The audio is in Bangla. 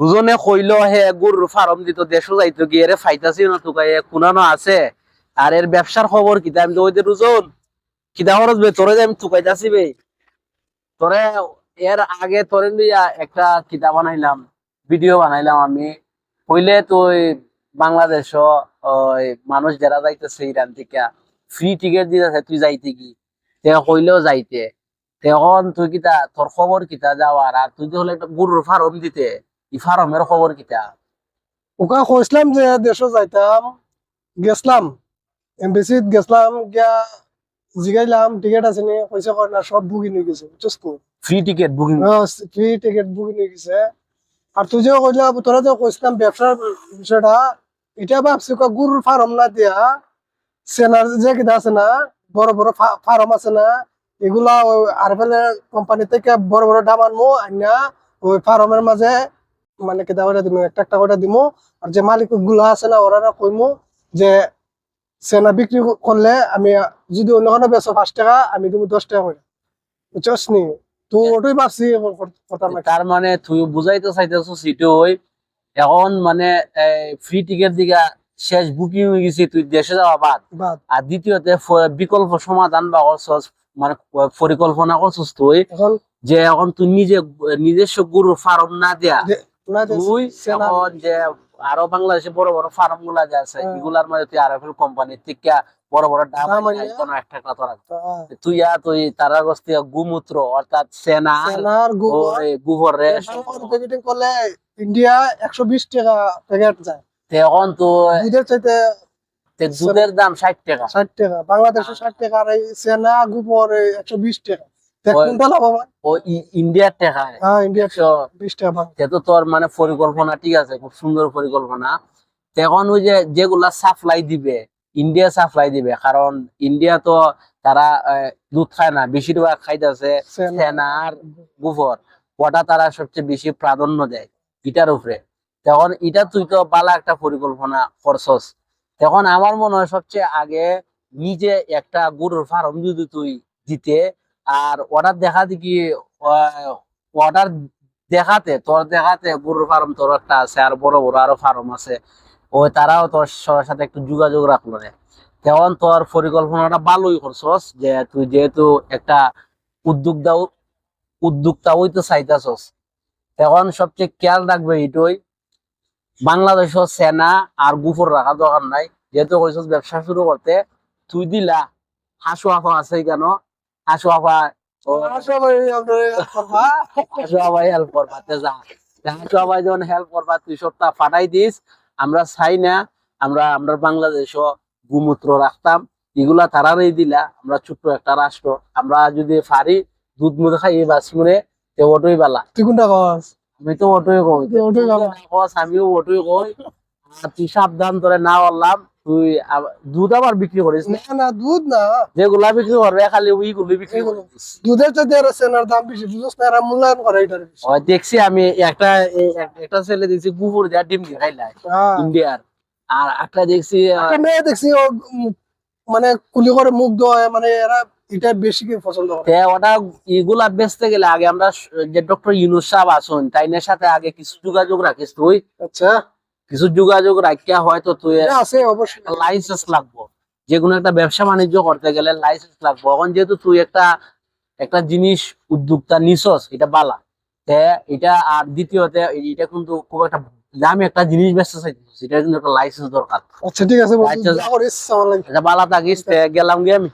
দুজনে কইলো, হে গরুর ফার্ম দিত, দেশও যাইতো গিয়ে ফাইতাছি না, তোকে কুনানো আছে। আর এর ব্যবসার খবর কিতা আমি তো ওই যে রুজন কিতা খরচ বে? তোরে আমি তুকাইতাছি বে। তোরে এর আগে তোরে একটা কিতা বানাইলাম ভিডিও বানাইলাম আমি। হইলে তুই বাংলাদেশ, ওই মানুষ যারা যাইতেছে ইরান থেকে ফ্রি টিকিট দিতেছে, তুই যাইতে কি? তে কইলেও যাইতে। তখন তুই কিতা তোর খবর কিতা যাওয়ার? আর তুই যে হলে একটা গরুর ফার্ম দিতে। ই ফার্মের খবর কিতা ওকা কইছিলাম যে দেশে যাইতাম গেছলাম এমবিসিত গেছলাম গিয়া জিগাইলাম টিকেট আছে নি কইছে কয় না সব বুকিং হয়ে গেছে বুঝছিস তো? Free ticket booking free ticket booking হয়ে গেছে। আর তুই যে কইলা তোরা যে কইছিলাম ব্যবসার বিষয়টা এটা ভাবছি গরুর ফার্ম না দিয়া সেনার যে কিটা আছে না বড় বড় ফার্ম আছে না এগুলা ওই আরবেল কোম্পানি থেকে বড় বড় দাম আনব আইনা ওই ফার্মের মাঝে মানে কিটা করে দিমু একটা একটা করে দিমু। আর যে মালিকগুলা আছে না ওরা কইমু যে সেনা বিক্রি করলে আমি যদি অন্য কোনো বেচো পাঁচ টাকা আমি দিব দশ টাকা করে। বুঝছস নি? তো ওটাই ভাবছি কথা তার মানে তুই বুঝাইতে চাইতেছো সিটে ওই এখন মানে ফ্রি টিকিট দিকে শেষ বুকিং হয়ে গেছে তুই দেশে যাওয়া বাদ। আর দ্বিতীয়তে বিকল্প সমাধান বা মানে পরিকল্পনা করছস তুই এখন যে এখন তুই নিজে নিজস্ব গরুর ফার্ম না দেয়া। তুই সেনা এখন যে আরও বাংলাদেশে বড় বড় ফার্মগুলা যে আছে হ্যাঁ। এগুলার মধ্যে তুই আরএফএল কোম্পানির থেকে বড় বড় ডাব একটা কথা রাখ। হ্যাঁ, তুই আর তুই তারা গস্তি গুমূত্র অর্থাৎ সেনা গোবর। রে। করলে ইন্ডিয়া একশো বিশ টাকা প্যাকেট যায়। এখন তো দুধের চাইতে দুধের দাম ষাট টাকা। ষাট টাকা। বাংলাদেশে ষাট টাকা আর এই সেনা গোবর একশো বিশ টাকা। তা ওই- কোনটা লাভবান ও ই- ইন্ডিয়ার টাকা ইন্ডিয়া একশো বিশ টাকা ভাগ যেহেতু তোর মানে পরিকল্পনা ঠিক আছে খুব সুন্দর পরিকল্পনা তখন ওই যে যেগুলা সাপ্লাই দিবে ইন্ডিয়া সাপ্লাই দিবে কারণ ইন্ডিয়া তো তারা দুধ খায় না বেশিরভাগ খাইতেছে সেনা সেনার গোবর ওটা তারা সবচেয়ে বেশি প্রাধান্য দেয় এটার উপরে তখন এটা তুই তো বালা একটা পরিকল্পনা করছস তখন আমার মনে হয় সবচেয়ে আগে নিজে একটা গরুর ফার্ম যদি তুই দিতে আর অর্ডার দেখা দেখি অর্ডার দেখাতে, তোর দেখাতে গরুর ফার্ম তোর একটা আছে, আর বড় বড় আরও ফার্ম আছে। ওই তারাও তোর সাথে একটু যোগাযোগ রাখল রে। তখন তোর পরিকল্পনাটা ভালোই করছস, যে তুই যেহেতু একটা উদ্যোক্তা উদ্যোক্তা তো চাইতেছস। তখন সবচেয়ে খেয়াল রাখবে এটাই বাংলাদেশ সেনা আর গুফর রাখা দরকার নাই। যেহেতু কইছস ব্যবসা শুরু করতে, তুই দিলা হাসু আফা আছে কেন হেল্প করবা যা। যখন হেল্প করবা তুই সবটা ফাটাই দিস আমরা চাই না আমরা আমরা বাংলাদেশ গুমূত্র রাখতাম। এগুলা তারারই দিলা আমরা ছোট্ট একটা রাষ্ট্র। আমরা যদি পারি দুধ মুধ খাই বাঁচি মরে তে ওটাই বালা। তুই কোনটা কস? আমি তো ওটাই কই। আমিও ওটাই কই। তুই সাবধান করে না বললাম তুই দুধ আবার বিক্রি করিস না? না দুধ না। যেগুলা বিক্রি করবে খালি ওইগুলো বিক্রি করিস দুধের চাইতে আর সেনার দাম বেশি বুঝছ না এরা মূল্যায়ন করে এটার। ওই দেখছি আমি একটা একটা ছেলে দেখছি গুপুর দেওয়া ডিম দিয়ে খাইলাই হ্যাঁ। ইন্ডিয়ার। আর একটা দেখছি মেয়ে দেখছি ও মানে কুলি করে মুখ ধোয় মানে এরা এটা বেশি কি পছন্দ করে। ওটা এগুলা বেচতে গেলে আগে আমরা যে ডক্টর ইউনুস সাহেব আসুন তাইনের সাথে আগে কিছু যোগাযোগ রাখিস তুই। আচ্ছা। কিছু যোগাযোগ রাখিয়া হয়তো তুই আছে অবশ্যই। লাইসেন্স লাগবো। যে কোনো একটা ব্যবসা বাণিজ্য করতে গেলে লাইসেন্স লাগবো। এখন যেহেতু তুই একটা একটা জিনিস উদ্যোক্তা নিছস এটা বালা। এটা আর দ্বিতীয়তে এটা কিন্তু খুব একটা দামি একটা জিনিস বেচতে চাইছিস এটা কিন্তু একটা লাইসেন্স দরকার। আচ্ছা ঠিক আছে আচ্ছা। বালা থাকিস গেলাম গিয়ে আমি.